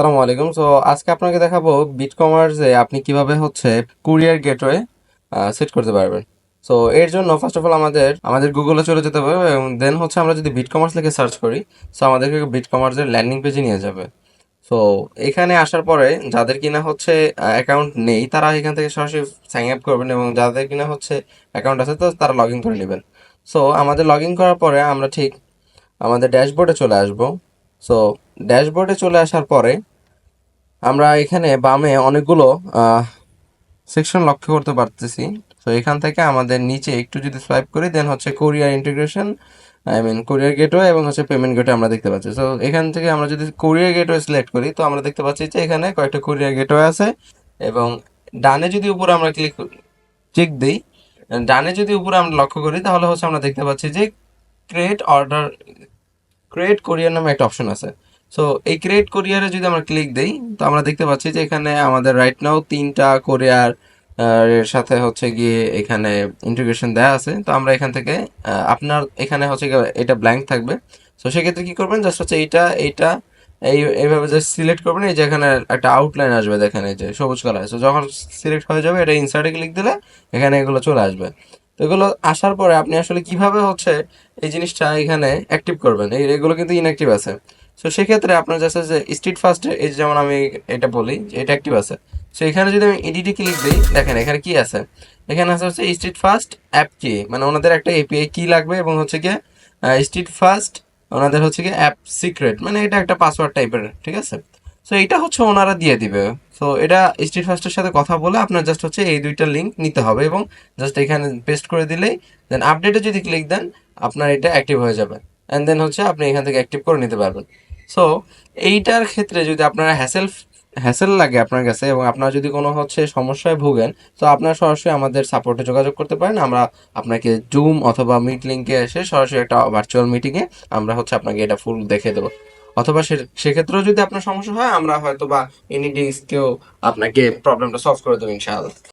সালামু আলাইকুম। সো আজকে আপনাকে দেখাবো বিট কমার্সে আপনি কীভাবে হচ্ছে কুরিয়ার গেটওয়ে সেট করতে পারবেন। সো এর জন্য ফার্স্ট অফ অল আমাদের আমাদের গুগলে চলে যেতে হবে এবং দেন হচ্ছে আমরা যদি বিট কমার্স লিখে সার্চ করি সো আমাদেরকে বিট কমার্সের ল্যান্ডিং পেজে নিয়ে যাবে। সো এখানে আসার পরে যাদের কিনা হচ্ছে অ্যাকাউন্ট নেই, তারা এখান থেকে সরাসরি সাইন আপ করবেন এবং যাদের কিনা হচ্ছে অ্যাকাউন্ট আছে, তো তারা লগ ইন করে নেবেন। সো আমাদের লগ ইন করার পরে আমরা ঠিক আমাদের ড্যাশবোর্ডে চলে আসব। সো ড্যাশবোর্ডে চলে আসার পরে আমরা এখানে বামে অনেকগুলো সেকশন লক্ষ্য করতে পারতেছি। তো এখান থেকে আমাদের নিচে একটু যদি সোয়াইপ করি দেন হচ্ছে কোরিয়ার ইন্টিগ্রেশন আই মিন কোরিয়ার গেটওয়ে এবং হচ্ছে পেমেন্ট গেটওয়ে আমরা দেখতে পাচ্ছি। তো এখান থেকে আমরা যদি কোরিয়ার গেটওয়ে সিলেক্ট করি, তো আমরা দেখতে পাচ্ছি যে এখানে কয়েকটা কোরিয়ার গেটওয়ে আছে এবং ডানে যদি উপরে আমরা ক্লিক চেক দিই, ডানে যদি উপরে আমরা লক্ষ্য করি, তাহলে হচ্ছে আমরা দেখতে পাচ্ছি যে ক্রিয়েট অর্ডার ক্রিয়েট কোরিয়ার নামে একটা অপশন আছে। সো এই ক্রিয়েট কোরিয়ারে যদি আমরা ক্লিক দেই, তো আমরা দেখতে পাচ্ছি যে এখানে আমাদের রাইট নাও তিনটা কোরিয়ার এর সাথে হচ্ছে গিয়ে এখানে ইন্টিগ্রেশন দেওয়া আছে। তো আমরা এখান থেকে আপনার এখানে হচ্ছে এটা ব্ল্যাঙ্ক থাকবে। তো সেক্ষেত্রে কি করবেন? জাস্ট হচ্ছে এইটা এইটা, এই, এইভাবে জাস্ট সিলেক্ট করবেন। এই যে এখানে একটা আউটলাইন আসবে, দেখেন এই যে সবুজ কালার তো যখন সিলেক্ট হয়ে যাবে, এটা ইনসার্টে ক্লিক দিলে এখানে এগুলো চলে আসবে। তো এগুলো আসার পরে আপনি আসলে কীভাবে হচ্ছে এই জিনিসটা এখানে অ্যাক্টিভ করবেন? এই, এগুলো কিন্তু ইনঅ্যাক্টিভ আছে। সো সেক্ষেত্রে আপনার জাস্ট যে স্ট্রিট ফার্স্টে এই যেমন আমি এটা বলি, যে এটা অ্যাক্টিভ আছে। সো এখানে যদি আমি এডিটে ক্লিক দিই, দেখেন এখানে কি আছে? এখানে আছে হচ্ছে স্ট্রিট ফার্স্ট অ্যাপ কি মানে ওনাদের একটা এপিআই কি লাগবে এবং হচ্ছে গিয়ে স্ট্রিট ফার্স্ট ওনাদের হচ্ছে গিয়ে অ্যাপ সিক্রেট মানে এটা একটা পাসওয়ার্ড টাইপের ঠিক আছে? সো এটা হচ্ছে ওনারা দিয়ে দিবে। সো এটা স্ট্রিট ফার্স্টের সাথে কথা বলে আপনার জাস্ট হচ্ছে এই দুইটা লিঙ্ক নিতে হবে এবং জাস্ট এখানে পেস্ট করে দিলেই দেন আপডেটে যদি ক্লিক দেন, আপনার এটা অ্যাক্টিভ হয়ে যাবে। অ্যান্ড দেন হচ্ছে আপনি এখান থেকে অ্যাক্টিভ করে নিতে পারবেন। সো এইটার ক্ষেত্রে যদি আপনার হ্যাসেল হ্যাসেল লাগে আপনার কাছে এবং আপনার যদি কোনো হচ্ছে সমস্যায় ভোগেন, তো আপনার সরাসরি আমাদের সাপোর্টে যোগাযোগ করতে পারেন। আমরা আপনাকে জুম অথবা মিট লিঙ্কে এসে সরাসরি একটা ভার্চুয়াল মিটিংয়ে আমরা হচ্ছে আপনাকে এটা ফুল দেখে দেবো। অথবা সে, সেক্ষেত্রেও যদি আপনার সমস্যা হয়, আমরা হয়তো বা এনি ডেস্কেও আপনাকে প্রবলেমটা সলভ করে দেবো ইনশাআল্লাহ।